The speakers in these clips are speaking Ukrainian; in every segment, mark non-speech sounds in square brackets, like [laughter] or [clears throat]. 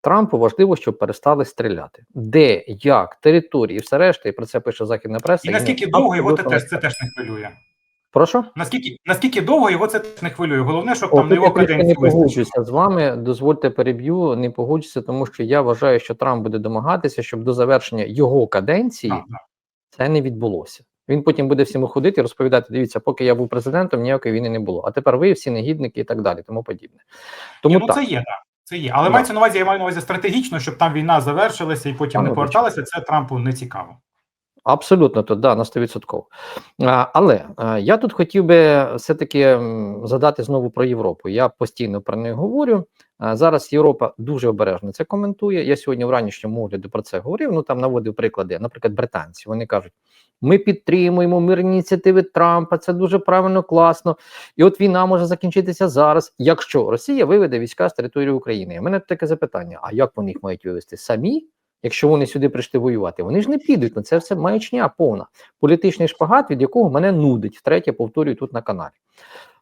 Трампу важливо, щоб перестали стріляти. Де, як, території, все решта, і про це пише західна преса. І наскільки він довго його це теж це теж не хвилює. Прошу? Наскільки наскільки довго його це теж не хвилює? Головне, щоб О, там на його не каденцію вистачило. погоджуюся з вами. Дозвольте переб'ю, не погоджуся, тому що я вважаю, що Трамп буде домагатися, щоб до завершення його каденції так. це не відбулося. Він потім буде всім ходити і розповідати: дивіться, поки я був президентом, ніякої війни не було. А тепер ви всі негідники і так далі, тому подібне. Тому Ні, ну так. це є, так. Це є. Але так. мається на увазі, я маю на увазі стратегічно, щоб там війна завершилася і потім а, не поверталася. Це Трампу не цікаво. Абсолютно, то да, на 100%. А, але я тут хотів би все-таки задати знову про Європу. Я постійно про неї говорю. Зараз Європа дуже обережно це коментує. Я сьогодні в ранішньому огляді про це говорив. Ну там наводив приклади. Наприклад, британці вони кажуть: ми підтримуємо мирні ініціативи Трампа. Це дуже правильно, класно. І от війна може закінчитися зараз, якщо Росія виведе війська з території України. У мене таке запитання: а як вони їх мають вивести самі? Якщо вони сюди прийшли воювати, вони ж не підуть на це все маячня повна. Політичний шпагат, від якого мене нудить. Втретє, повторюю тут на каналі.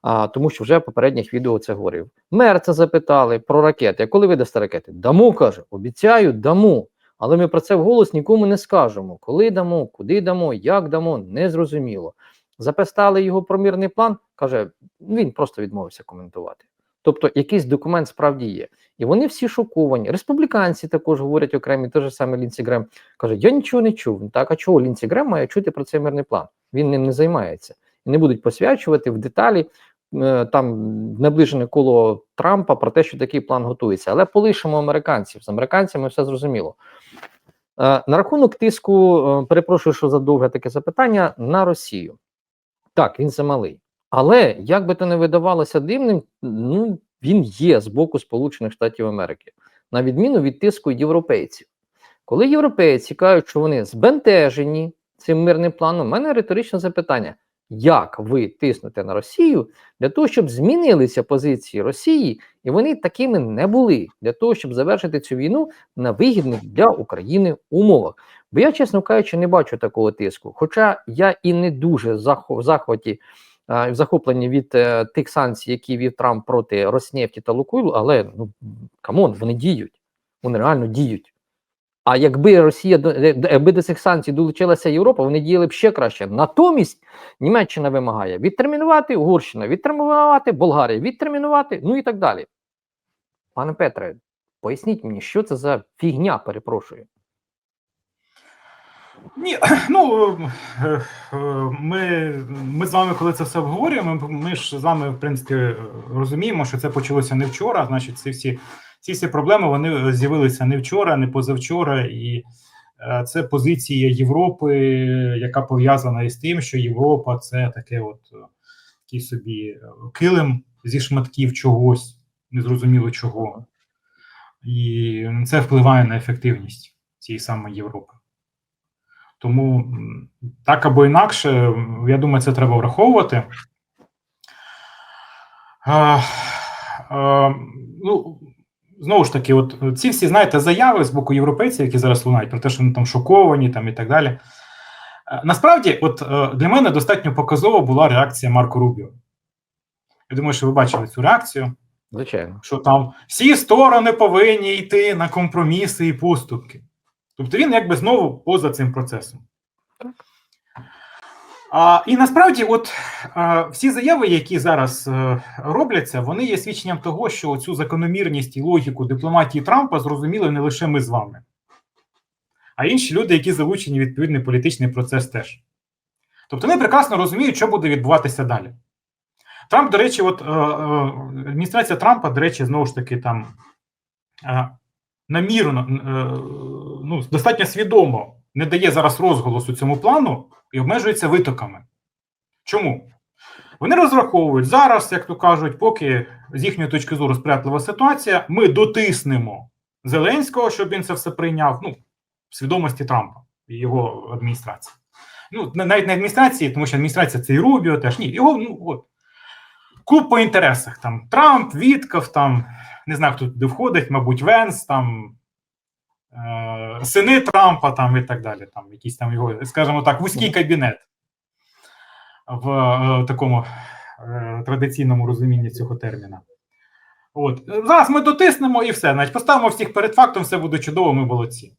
А, тому що вже в попередніх відео це говорив. Мерца запитали про ракети. А коли ви дасте ракети? Дамо, каже, обіцяю, дамо. Але ми про це вголос нікому не скажемо. Коли дамо, куди дамо, як дамо, не зрозуміло. Запитали його про мирний план, каже, він просто відмовився коментувати. Тобто якийсь документ справді є. І вони всі шоковані. Республіканці також говорять окремі, те ж саме Лінсі Грем каже: Я нічого не чув. Так, а чого Лінсі Грем має чути про цей мирний план? Він ним не займається. І не будуть посвячувати в деталі там наближене коло Трампа про те, що такий план готується. Але полишимо американців. З американцями все зрозуміло. Е, на рахунок тиску, е, перепрошую, що за довге таке запитання на Росію. Так, він замалий. Але як би то не видавалося дивним, ну він є з боку Сполучених Штатів Америки, на відміну від тиску європейців. Коли європейці кажуть, що вони збентежені цим мирним планом, у мене риторичне запитання: як ви тиснете на Росію для того, щоб змінилися позиції Росії, і вони такими не були для того, щоб завершити цю війну на вигідних для України умовах? Бо я, чесно кажучи, не бачу такого тиску. Хоча я і не дуже в захваті в захопленні від е, тих санкцій, які вів Трамп проти Роснефті та Лукойлу, але ну камон, вони діють, вони реально діють. А якби Росія е, якби до цих санкцій долучилася Європа, вони діяли б ще краще. Натомість Німеччина вимагає відтермінувати, Угорщина відтермінувати, Болгарія відтермінувати, ну і так далі. Пане Петре, поясніть мені, що це за фігня, перепрошую. Ні, [clears throat] ну е, е, ми, ми з вами, коли це все обговорюємо, ми ж з вами, в принципі, розуміємо, що це почалося не вчора. Значить, ці всі, ці всі проблеми вони з'явилися не вчора, не позавчора, і е, це позиція Європи, яка пов'язана із тим, що Європа це таке, от е, такий собі е, килим зі шматків чогось, незрозуміло чого, і це впливає на ефективність цієї самої Європи. Тому так або інакше, я думаю, це треба враховувати. А, а, ну, знову ж таки, от ці всі, знаєте, заяви з боку європейців, які зараз лунають, про те, що вони там шоковані там, і так далі. Е, Насправді, от е, для мене достатньо показова була реакція Марко Рубіо. Я думаю, що ви бачили цю реакцію Звичайно. що там всі сторони повинні йти на компроміси і поступки. Тобто він якби знову поза цим процесом. А, і насправді, от а, всі заяви, які зараз е, робляться, вони є свідченням того, що цю закономірність і логіку дипломатії Трампа зрозуміли не лише ми з вами, а інші люди, які залучені в відповідний політичний процес теж. Тобто вони прекрасно розуміють, що буде відбуватися далі. Трамп, до речі, от е, е, адміністрація Трампа, до речі, знову ж таки, там е, намірно, е, ну, достатньо свідомо не дає зараз розголосу цьому плану і обмежується витоками. Чому? Вони розраховують зараз, як то кажуть, поки з їхньої точки зору сприятлива ситуація, ми дотиснемо Зеленського, щоб він це все прийняв. Ну, в свідомості Трампа і його адміністрації. Ну, навіть не адміністрації, тому що адміністрація це і Рубіо теж. Ні, його ну, от, клуб по інтересах. Там Трамп, Вітков, там не знаю, хто туди входить, мабуть, Венс, там сини Трампа, там і так далі. Там якийсь там його, скажімо так, вузький кабінет в е, такому е, традиційному розумінні цього терміна. От зараз ми дотиснемо і все. Значить, поставимо всіх перед фактом, все буде чудово, ми молодці.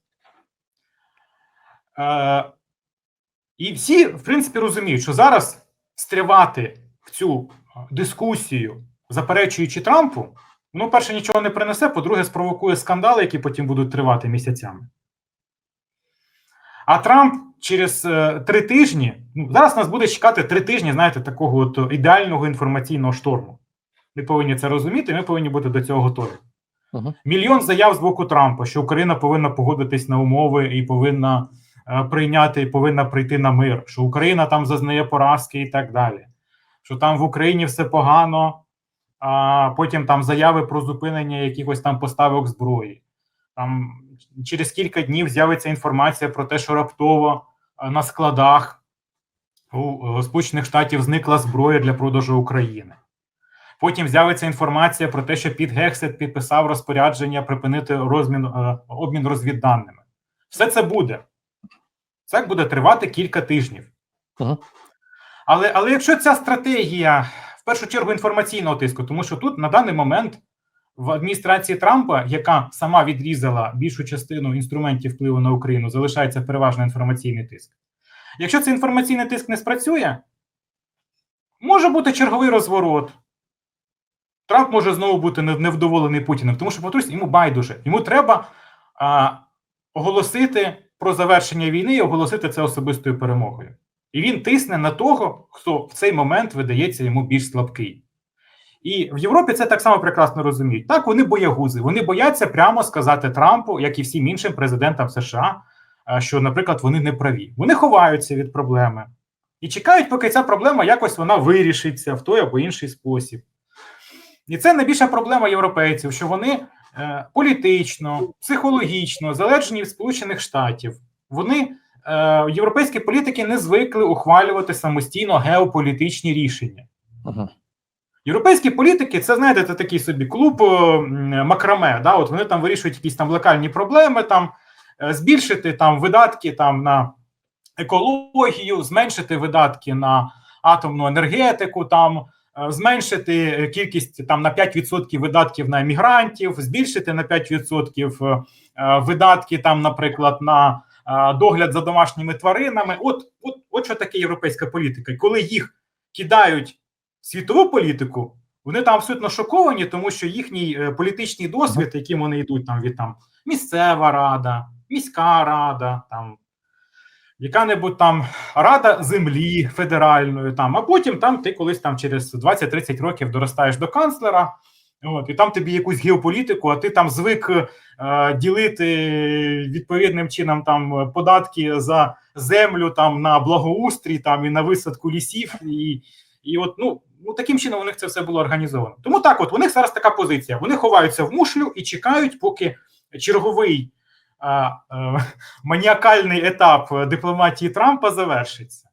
Е, і всі, в принципі, розуміють, що зараз стрівати в цю е, дискусію, заперечуючи Трампу, ну, перше, нічого не принесе, по-друге, спровокує скандали, які потім будуть тривати місяцями. А Трамп через е, три тижні, ну, зараз нас буде чекати три тижні, знаєте, такого от ідеального інформаційного шторму. Ми повинні це розуміти, ми повинні бути до цього готові. Угу. Мільйон заяв з боку Трампа, що Україна повинна погодитись на умови і повинна е, прийняти, повинна прийти на мир, що Україна там зазнає поразки і так далі. Що там в Україні все погано, а потім там заяви про зупинення якихось там поставок зброї. Там через кілька днів з'явиться інформація про те, що раптово е, на складах у е, Сполучених Штатів зникла зброя для продажу України. Потім з'явиться інформація про те, що Піт Гексет підписав розпорядження припинити розмін, е, обмін розвідданими. Все це буде. Це буде тривати кілька тижнів. Але, але якщо ця стратегія першу чергу інформаційного тиску, тому що тут на даний момент в адміністрації Трампа, яка сама відрізала більшу частину інструментів впливу на Україну, залишається переважно інформаційний тиск. Якщо цей інформаційний тиск не спрацює, може бути черговий розворот. Трамп може знову бути невдоволений Путіним, тому що повторюсь, йому байдуже. Йому треба а, оголосити про завершення війни і оголосити це особистою перемогою. І він тисне на того, хто в цей момент видається йому більш слабкий. І в Європі це так само прекрасно розуміють. Так, вони боягузи. Вони бояться прямо сказати Трампу, як і всім іншим президентам США, що, наприклад, вони не праві. Вони ховаються від проблеми і чекають, поки ця проблема якось вона вирішиться в той або інший спосіб. І це найбільша проблема європейців, що вони е, політично, психологічно залежні від Сполучених Штатів. Вони е, європейські політики не звикли ухвалювати самостійно геополітичні рішення. Угу. Європейські політики, це знаєте, це такий собі клуб е, макраме. Да? От вони там вирішують якісь там локальні проблеми, там е, збільшити там видатки там на екологію, зменшити видатки на атомну енергетику, там е, зменшити кількість там на 5% видатків на емігрантів, збільшити на 5% е, видатки там, наприклад, на е, догляд за домашніми тваринами. От, от, от що таке європейська політика. І коли їх кидають в світову політику, вони там абсолютно шоковані, тому що їхній е, політичний досвід, яким вони йдуть там від там місцева рада, міська рада, там яка-небудь там рада землі федеральної, там, а потім там ти колись там через 20-30 років доростаєш до канцлера. От, і там тобі якусь геополітику, а ти там звик е, ділити відповідним чином там податки за землю там на благоустрій, там і на висадку лісів, і, і от ну, ну таким чином у них це все було організовано. Тому так, от у них зараз така позиція. Вони ховаються в мушлю і чекають, поки черговий а, е, маніакальний етап дипломатії Трампа завершиться.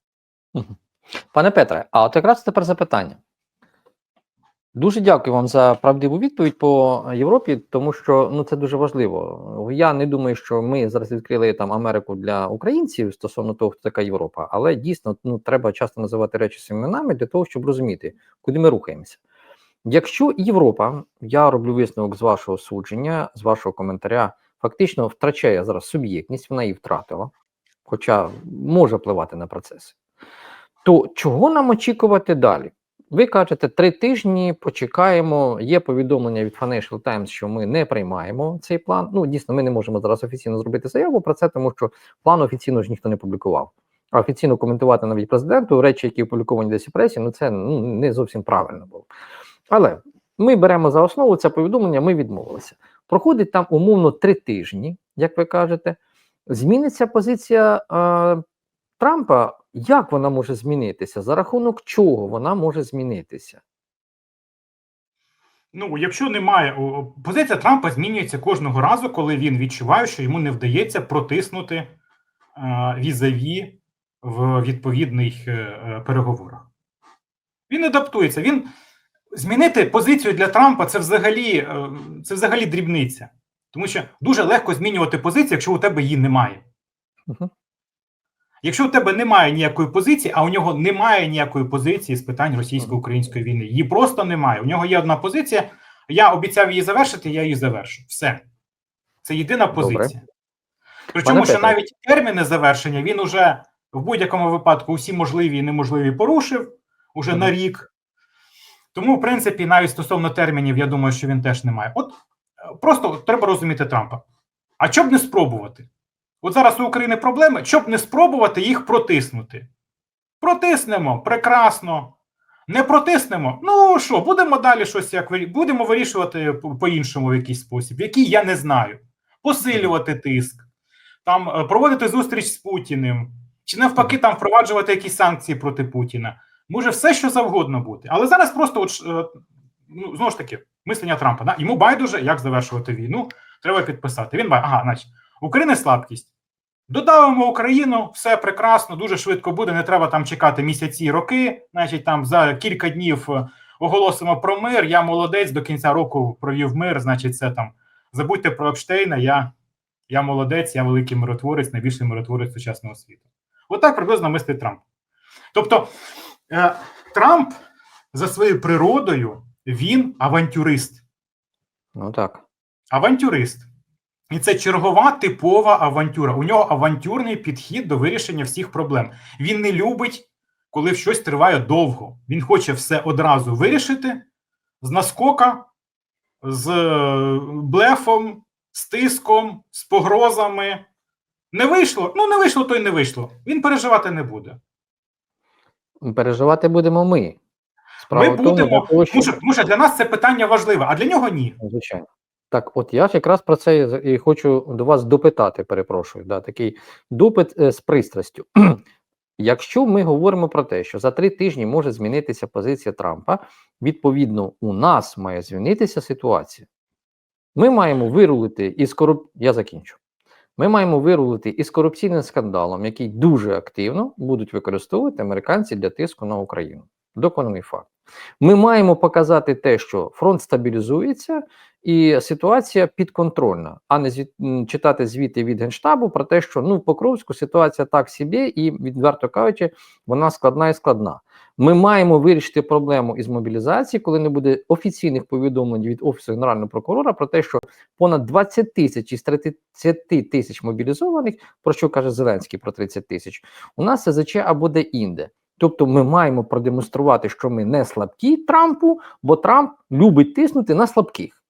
Пане Петре, а от якраз тепер запитання. Дуже дякую вам за правдиву відповідь по Європі, тому що ну це дуже важливо. Я не думаю, що ми зараз відкрили там Америку для українців стосовно того, хто така Європа, але дійсно ну треба часто називати речі своїми іменами для того, щоб розуміти, куди ми рухаємося. Якщо Європа, я роблю висновок з вашого судження, з вашого коментаря, фактично втрачає зараз суб'єктність, вона її втратила, хоча може впливати на процеси, то чого нам очікувати далі? Ви кажете, три тижні почекаємо. Є повідомлення від Financial Times, що ми не приймаємо цей план. Ну, дійсно, ми не можемо зараз офіційно зробити заяву про це, тому що план офіційно ж ніхто не публікував. А офіційно коментувати навіть президенту речі, які опубліковані десь у пресі, ну це ну, не зовсім правильно було. Але ми беремо за основу це повідомлення, ми відмовилися. Проходить там умовно три тижні, як ви кажете. Зміниться позиція е, Трампа. Як вона може змінитися? За рахунок чого вона може змінитися? Ну, якщо немає позиція Трампа змінюється кожного разу, коли він відчуває, що йому не вдається протиснути е, візаві в відповідних е, е, переговорах. Він адаптується. Він змінити позицію для Трампа це взагалі, е, це взагалі дрібниця, тому що дуже легко змінювати позицію, якщо у тебе її немає. Угу. Якщо у тебе немає ніякої позиції, а у нього немає ніякої позиції з питань російсько-української війни, її просто немає. У нього є одна позиція, Я обіцяв її завершити, я її завершу. Все. Це єдина Добре. позиція. Причому, Пане що Петре. навіть терміни завершення він уже в будь-якому випадку усі можливі і неможливі порушив уже Мгм. на рік. Тому, в принципі, навіть стосовно термінів, я думаю, що він теж не має. От е, просто треба розуміти Трампа. А що б не спробувати? От зараз у України проблеми, щоб не спробувати їх протиснути. Протиснемо, прекрасно. Не протиснемо. Ну що, будемо далі щось як будемо вирішувати по- по-іншому в якийсь спосіб, який я не знаю. Посилювати тиск, там е, проводити зустріч з Путіним, чи навпаки, там впроваджувати якісь санкції проти Путіна. Може все, що завгодно бути. Але зараз просто, от, е, ну, знову ж таки, мислення Трампа. Да? Йому байдуже, як завершувати війну. Треба підписати. Він бачить, ага, значить, України слабкість. Додавимо Україну, все прекрасно, дуже швидко буде. Не треба там чекати місяці, роки. Значить, там за кілька днів е, оголосимо про мир. Я молодець до кінця року провів мир. Значить, це там забудьте про Епштейна. Я, я молодець, я великий миротворець, найбільший миротворець сучасного світу. Отак приблизно мислить Трамп. Тобто, е, Трамп за своєю природою він авантюрист. Ну так. Авантюрист. І це чергова типова авантюра. У нього авантюрний підхід до вирішення всіх проблем. Він не любить, коли щось триває довго. Він хоче все одразу вирішити з наскока, з е, блефом, з тиском, з погрозами. Не вийшло. Ну, не вийшло, то й не вийшло. Він переживати не буде. Переживати будемо ми. Справа Ми тому, будемо, для тому що, тому що для нас це питання важливе, а для нього ні. Звичайно. Так, от я ж якраз про це і хочу до вас допитати, перепрошую, да, такий допит е, з пристрастю. [clears throat] Якщо ми говоримо про те, що за три тижні може змінитися позиція Трампа, відповідно, у нас має змінитися ситуація. Ми маємо вирулити із коруп... Я закінчу. Ми маємо вирулити із корупційним скандалом, який дуже активно будуть використовувати американці для тиску на Україну. Доконаний факт. Ми маємо показати те, що фронт стабілізується і ситуація підконтрольна, а не звіт, читати звіти від генштабу про те, що ну в Покровську ситуація так собі, і відверто кажучи, вона складна і складна. Ми маємо вирішити проблему із мобілізації, коли не буде офіційних повідомлень від офісу генерального прокурора про те, що понад 20 тисяч із 30 тисяч мобілізованих, про що каже Зеленський про 30 тисяч, у нас СЗЧ або де інде. Тобто ми маємо продемонструвати, що ми не слабкі Трампу, бо Трамп любить тиснути на слабких.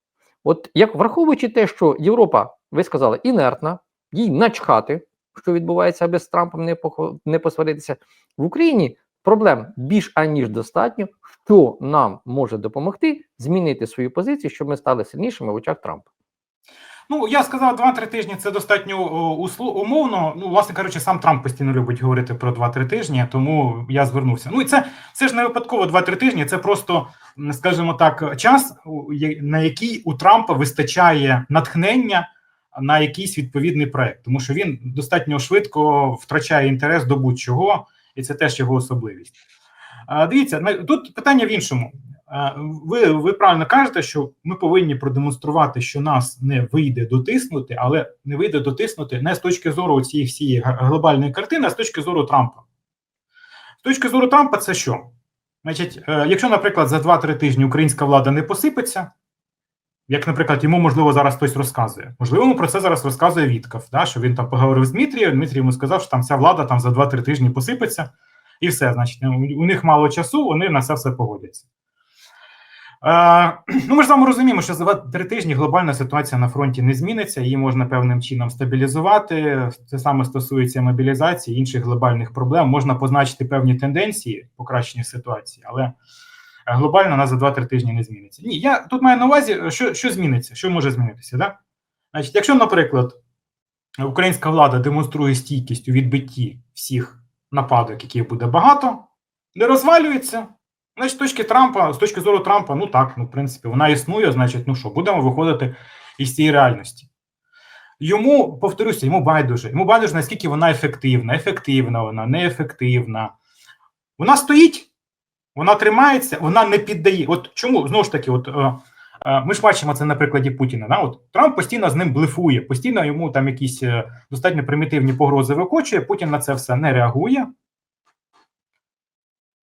От як враховуючи те, що Європа, ви сказали, інертна, їй начхати, що відбувається, аби з Трампом не не посваритися в Україні. Проблем більш аніж достатньо, що нам може допомогти змінити свою позицію, щоб ми стали сильнішими в очах Трампа. Ну, я сказав, 2-3 тижні це достатньо о, умовно. Ну, власне кажучи, сам Трамп постійно любить говорити про 2-3 тижні, тому я звернувся. Ну і це, це ж не випадково 2-3 тижні, це просто, скажімо так, час, на який у Трампа вистачає натхнення на якийсь відповідний проект, тому що він достатньо швидко втрачає інтерес до будь-чого, і це теж його особливість. Дивіться, тут питання в іншому. А, Ви, ви правильно кажете, що ми повинні продемонструвати, що нас не вийде дотиснути, але не вийде дотиснути не з точки зору цієї всієї глобальної картини, а з точки зору Трампа. З точки зору Трампа, це що? Значить, е, якщо, наприклад, за 2-3 тижні українська влада не посипеться, як, наприклад, йому можливо зараз хтось розказує. Можливо, йому про це зараз розказує Вітков, да, що він там поговорив з Дмитрієм, Дмитрій йому сказав, що там вся влада там за 2-3 тижні посипеться, і все. Значить, у них мало часу, вони на це все погодяться. Е, ну, ми ж з вами розуміємо, що за 2-3 тижні глобальна ситуація на фронті не зміниться, її можна певним чином стабілізувати. Це саме стосується мобілізації, інших глобальних проблем. Можна позначити певні тенденції покращення ситуації, але е, глобально вона за 2-3 тижні не зміниться. Ні, я тут маю на увазі, що, що зміниться, що може змінитися. Да? Значить, якщо, наприклад, українська влада демонструє стійкість у відбитті всіх нападок, яких буде багато, не розвалюється. Значить, з точки Трампа, з точки зору Трампа, ну так, ну, в принципі, вона існує, значить, ну що, будемо виходити із цієї реальності. Йому, повторюся, йому байдуже. Йому байдуже, наскільки вона ефективна, ефективна вона, неефективна. Вона стоїть, вона тримається, вона не піддає. От чому знову ж таки, от е, е, ми ж бачимо це на прикладі Путіна. Да? От Трамп постійно з ним блефує, постійно йому там якісь е, достатньо примітивні погрози викочує. Путін на це все не реагує.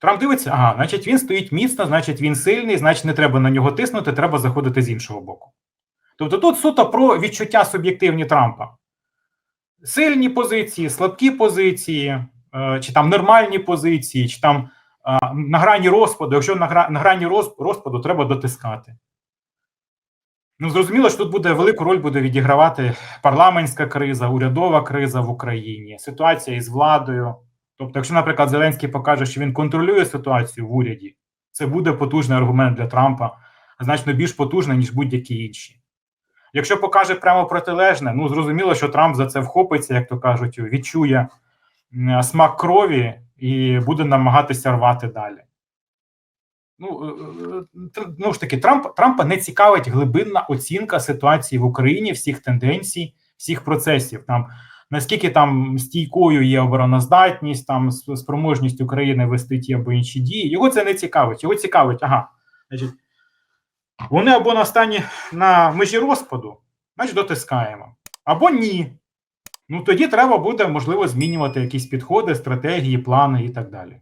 Трамп дивиться, ага, значить, він стоїть міцно, значить, він сильний, значить, не треба на нього тиснути, треба заходити з іншого боку. Тобто тут суто про відчуття суб'єктивні Трампа. Сильні позиції, слабкі позиції, е, чи там нормальні позиції, чи там е, на грані розпаду. Якщо на, грані розпаду, треба дотискати. Ну, зрозуміло, що тут буде велику роль буде відігравати парламентська криза, урядова криза в Україні, ситуація із владою. Тобто, якщо, наприклад, Зеленський покаже, що він контролює ситуацію в уряді, це буде потужний аргумент для Трампа, значно більш потужний, ніж будь-які інші. Якщо покаже прямо протилежне, ну зрозуміло, що Трамп за це вхопиться, як то кажуть, відчує смак крові і буде намагатися рвати далі. Ну, ну ж таки, Трамп, Трампа не цікавить глибинна оцінка ситуації в Україні, всіх тенденцій, всіх процесів. Там наскільки там стійкою є обороноздатність, там спроможність України вести ті або інші дії. Його це не цікавить. Його цікавить, ага, вони або на стані на межі розпаду, значить дотискаємо, або ні. Ну тоді треба буде можливо змінювати якісь підходи, стратегії, плани і так далі.